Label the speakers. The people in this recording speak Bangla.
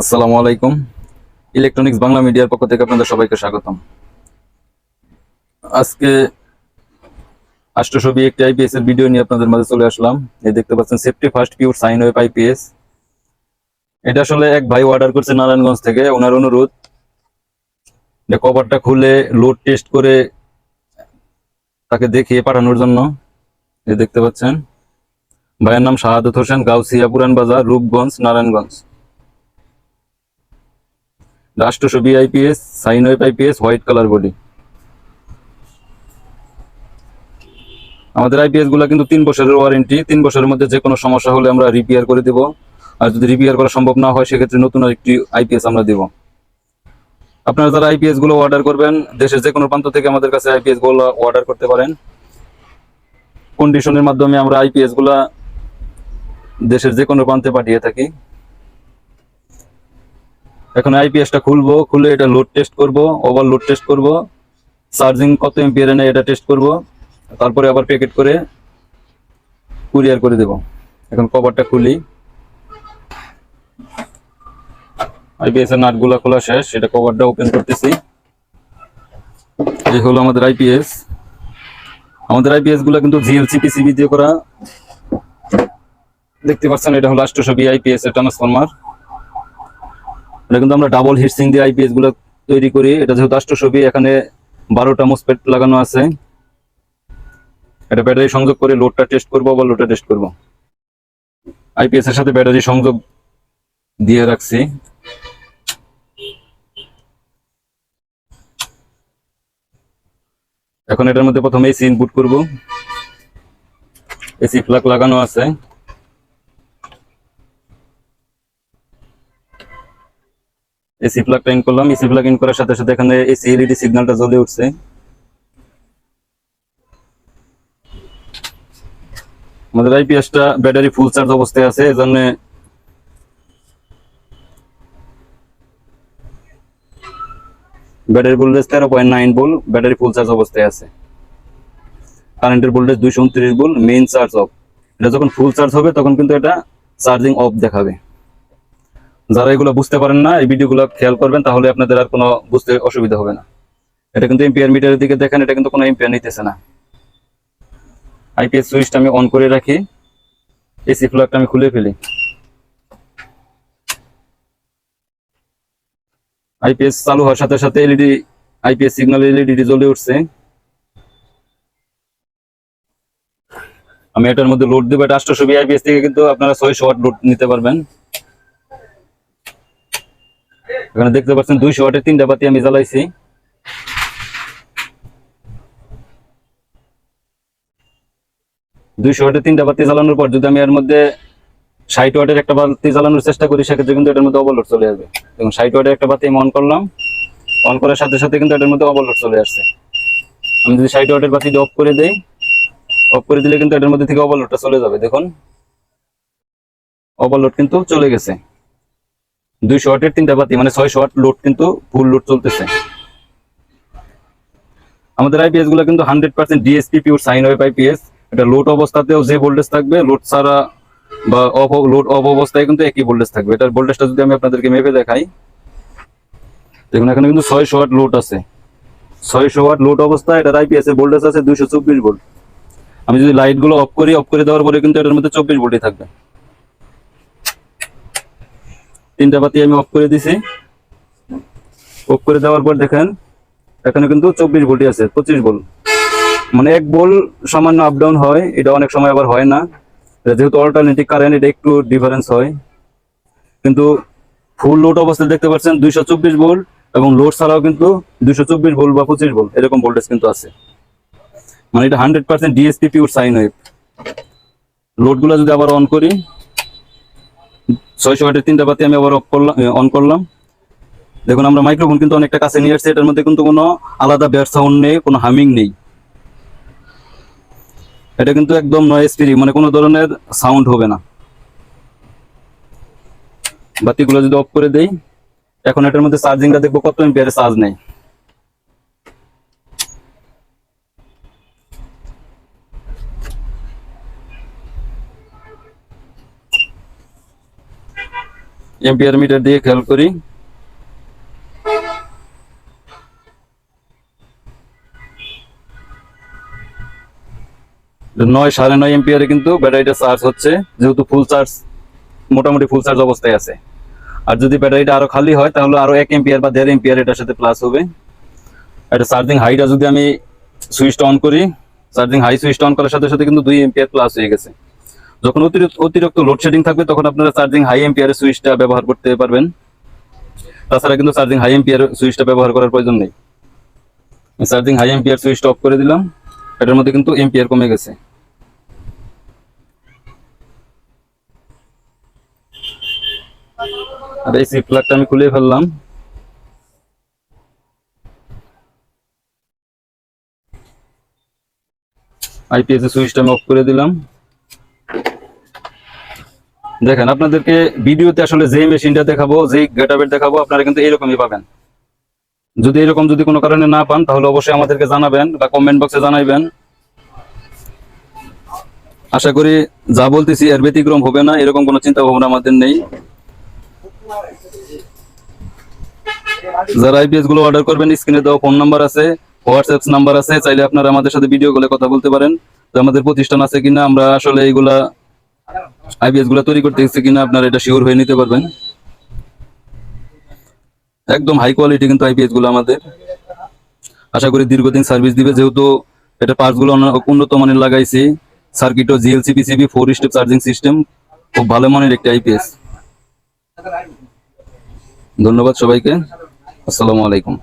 Speaker 1: আসসালামু আলাইকুম। ইলেকট্রনিক্স বাংলা মিডিয়ার পক্ষ থেকে আপনাদের সবাইকে স্বাগতম। আজকে আষ্টশবি একটি আইপিএস এর ভিডিও নিয়ে আপনাদের মাঝে চলে আসলাম। এই দেখতে পাচ্ছেন safety first pure sine wave IPS এটা আসলে এক ভাই অর্ডার করছে নারায়ণগঞ্জ থেকে, ওনার অনুরোধ যে কভারটা খুলে লোড টেস্ট করে তাকে দেখিয়ে পাঠানোর জন্য। এই দেখতে পাচ্ছেন, ভাইয়ের নাম শাহাদত হোসেন, গাউসিয়া পুরান বাজার, রূপগঞ্জ, নারায়ণগঞ্জ। রাষ্ট্রশো BIPS sine wave IPS white colour body. আমাদের আইপিএসগুলা কিন্তু তিন বছরের ওয়ারেন্টি। তিন বছরের মধ্যে যে কোনো সমস্যা হলে আমরা রিপেয়ার করে দিব। আর যদি রিপেয়ার করা সম্ভব না হয়, সেক্ষেত্রে নতুন একটি আইপিএস আমরা দিব। আপনারা যারা আইপিএসগুলো অর্ডার করবেন, দেশের যে কোনো প্রান্ত থেকে আমাদের কাছে আইপিএসগুলো অর্ডার করতে পারেন। কন্ডিশনের মাধ্যমে আমরা আইপিএসগুলা দেশের যে কোনো প্রান্তে পাঠিয়ে থাকি। এখন আইপিএসটা খুলবো, খুলে এটা লোড টেস্ট করব ওভার লোড টেস্ট করব। চার্জিং কত এমপিয়ার এনে এটা টেস্ট করব, তারপরে আবার প্যাকেট করে কুরিয়ার করে দেব। এখন কভারটা খুলি। আইপিএস এর নাটগুলো খোলা শেষ, এটা কভারটা ওপেন করতেছি। এই হলো আমাদের আইপিএস আমাদের আইপিএসগুলো কিন্তু জিএলসি পিসিবি দিয়ে করা। দেখতে পাচ্ছেন, এটা হলো আষ্টশো বি আইপিএস এর ট্রান্সফরমার এটা কিন্তু আমরা ডাবল হিটসিং দিয়ে আইপিএসগুলো তৈরি করি। এটা যেহেতু আষ্টশবি এখানে বারোটা মোসপেট লাগানো আছে। এটা ব্যাটারি সংযোগ করে লোডটা টেস্ট করব বা লোডটা টেস্ট করব। আইপিএস এর সাথে ব্যাটারি সংযোগ দিয়ে রাখছি। এখন এটার মধ্যে প্রথমে এসি ইনপুট করব। এসি প্লাগ লাগানো আছে। এসি প্লাগ ইন করলাম, এসি প্লাগ ইন করার সাথে সাথে এখানে এসি এলইডি সিগন্যালটা জ্বলে উঠছে। আমাদের আইপিএসটা ব্যাটারি ফুল চার্জ অবস্থায় আছে, এজন্য ব্যাটারি ভোল্টেজ তেরো point nine volt battery full charge অবস্থায় আছে। কারেন্টের ভোল্টেজ দুইশো উনত্রিশ ভোল্ট মেইন চার্জ অফ এটা যখন ফুল চার্জ হবে, তখন কিন্তু এটা চার্জিং অফ দেখাবে। যারা এগুলো বুঝতে পারেন না, এই ভিডিওগুলো খেয়াল করবেন, তাহলে আপনাদের আর কোনো বুঝতে অসুবিধা হবে না। এটা কিন্তু এম্পিয়ার মিটারের দিকে দেখেন, এটা কিন্তু কোনো এম্পিয়ার নিতেছে না। আইপিএস সুইচটা আমি অন করে রাখি। এসি প্লাগটা আমি খুলে ফেলি। আইপিএস চালু হওয়ার সাথে সাথে এলইডি আইপিএস সিগন্যাল এলইডি জ্বলে উঠছে। আমি এটার মধ্যে লোড দেবো, এটা আটশোশো আইপিএস থেকে কিন্তু আপনারা ছয়শো ওয়াট লোড নিতে পারবেন। এখানে দেখতে পাচ্ছেন দুইশো ওয়াটের তিনটা বাতি আমি জ্বালাইছি। দুইশো ওয়াটের তিনটা বাতি জ্বালানোর পর যদি আমি এর মধ্যে ষাট ওয়াটের একটা বাতি জ্বালানোর চেষ্টা করি, সেক্ষেত্রে কিন্তু এটার মধ্যে ওভারলোড চলে যাবে এবং ষাট ওয়াটের একটা বাতি আমি অন করলাম। অন করার সাথে সাথে কিন্তু এটার মধ্যে ওভারলোড চলে আসছে। আমি যদি ষাট ওয়াটের বাতি অফ করে দেই অফ করে দিলে কিন্তু এটার মধ্যে থেকে ওভারলোডটা চলে যাবে। দেখুন ওভারলোড কিন্তু চলে গেছে। দুইশো ওয়াটের তিনটা বাতি মানে ছয়শো ওয়াট লোড কিন্তু ফুল লোড চলতেছে। আমাদের আইপিএসগুলো কিন্তু hundred percent DSP pure sine wave IPS এটা লোড অবস্থাতেও যে ভোল্টেজ থাকবে লোড ছাড়া বা অফ লোড অফ অবস্থায় কিন্তু একই ভোল্টেজ থাকবে। এটার ভোল্টেজটা যদি আমি আপনাদেরকে মেপে দেখাই, দেখুন, এখানে কিন্তু ছয়শো ওয়াট লোড আছে। ছয়শো ওয়াট লোড অবস্থায় এটার আইপিএস এর ভোল্টেজ আছে দুইশো চব্বিশ ভোল্ট আমি যদি লাইটগুলো অফ করি অফ করে দেওয়ার পরে কিন্তু এটার মধ্যে চব্বিশ ভোল্টই থাকবে। তিনটা বাতি আমি অফ করে দিছি। অফ করে দেওয়ার পর দেখেন, এখানে কিন্তু চব্বিশ ভোল্টই আছে, পঁচিশ ভোল্ট। মানে এক বোল সামান্য আপ ডাউন হয়, এটা অনেক সময় আবার হয় না। যেহেতু অল্টারনেটিভ কারেন্ট এটা একটু ডিফারেন্স হয়। কিন্তু ফুল লোড অবস্থায় দেখতে পাচ্ছেন, দুইশো চব্বিশ ভোল্ট এবং লোড ছাড়াও কিন্তু দুইশো চব্বিশ ভোল্ট বা পঁচিশ ভোল্ট, এরকম ভোল্টেজ কিন্তু আছে। মানে এটা hundred percent DSP pure sine wave লোডগুলো যদি আবার অন করি ছয়শো ওয়াটের তিনটা বাতি আমি আবার অফ করলাম অন করলাম। দেখুন, আমরা মাইক্রোফোন কিন্তু অনেকটা কাছে নিয়ে আসছি, এটার মধ্যে কিন্তু কোনো আলাদা ব্যাট সাউন্ড নেই, কোনো হামিং নেই। এটা কিন্তু একদম নয়েজ ফ্রি মানে কোনো ধরনের সাউন্ড হবে না। বাতিগুলো যদি অফ করে দেই, এখন এটার মধ্যে চার্জিংটা দেখব কত এম্পিয়ারের চার্জ নেই। এম্পিয়ার মিটার দিয়ে খেয়াল করি। নয় সাড়ে নয় এম্পিয়ারে কিন্তু ব্যাটারিটা চার্জ হচ্ছে, যেহেতু ফুল চার্জ মোটামুটি ফুল চার্জ অবস্থায় আছে। আর যদি ব্যাটারিটা আরও খালি হয়, তাহলে আরও এক এম্পিয়ার বা দেড় এম্পিয়ার এটার সাথে প্লাস হবে। এটা চার্জিং হাইটা যদি আমি সুইচটা অন করি চার্জিং হাই সুইচটা অন করার সাথে সাথে কিন্তু দুই এম্পিয়ার প্লাস হয়ে গেছে। যখন অতিরিক্ত লোডশেডিং থাকবে, তখন আপনারা চার্জিং হাই এম্পিয়ারের সুইচটা ব্যবহার করতে পারবেন। তাছাড়া কিন্তু চার্জিং হাই এম্পিয়ার সুইচটা ব্যবহার করার প্রয়োজন নেই। চার্জিং হাই এম্পিয়ার সুইচটা অফ করে দিলাম। এটার মধ্যে কিন্তু এম্পিয়ার কমে গেছে। আর এই সিপ প্লাগটা আমি খুলে ফেললাম। আইপিএস সুইচটা আমি অফ করে দিলাম। দেখেন, আপনাদেরকে ভিডিওতে আসলে যে মেশিনটা দেখাবো যে গেটাবেট দেখাবো, আপনারা কিন্তু এরকমই পাবেন। যদি এরকম যদি কোনো কারণে না পান, তাহলে অবশ্যই আমাদেরকে জানাবেন বা কমেন্ট বক্সে জানাইবেন। আশা করি যা বলতেছি এর ব্যতিক্রম হবে না, এরকম কোনো চিন্তা ভাবনা আমাদের নেই। যারা আইপিএসগুলো অর্ডার করবেন স্ক্রিনে দেওয়া ফোন নাম্বার আছে হোয়াটসঅ্যাপ নাম্বার আছে, চাইলে আপনারা আমাদের সাথে ভিডিও কলে কথা বলতে পারেন যে আমাদের প্রতিষ্ঠান আছে কিনা, আমরা আসলে এইগুলা আইপিএসগুলা তৈরি করতে গেছি কিনা আপনারা এটা শিওর হয়ে নিতে পারবেন। একদম হাই কোয়ালিটি কিন্তু আইপিএসগুলো আমাদের। আশা করি দীর্ঘদিন সার্ভিস দিবে, যেহেতু এটা পার্টসগুলো উন্নত মানের লাগাইছি। সার্কিটও GLC PCB four step charging system খুব ভালো মানের একটি আইপিএস ধন্যবাদ সবাইকে। আসসালামু আলাইকুম।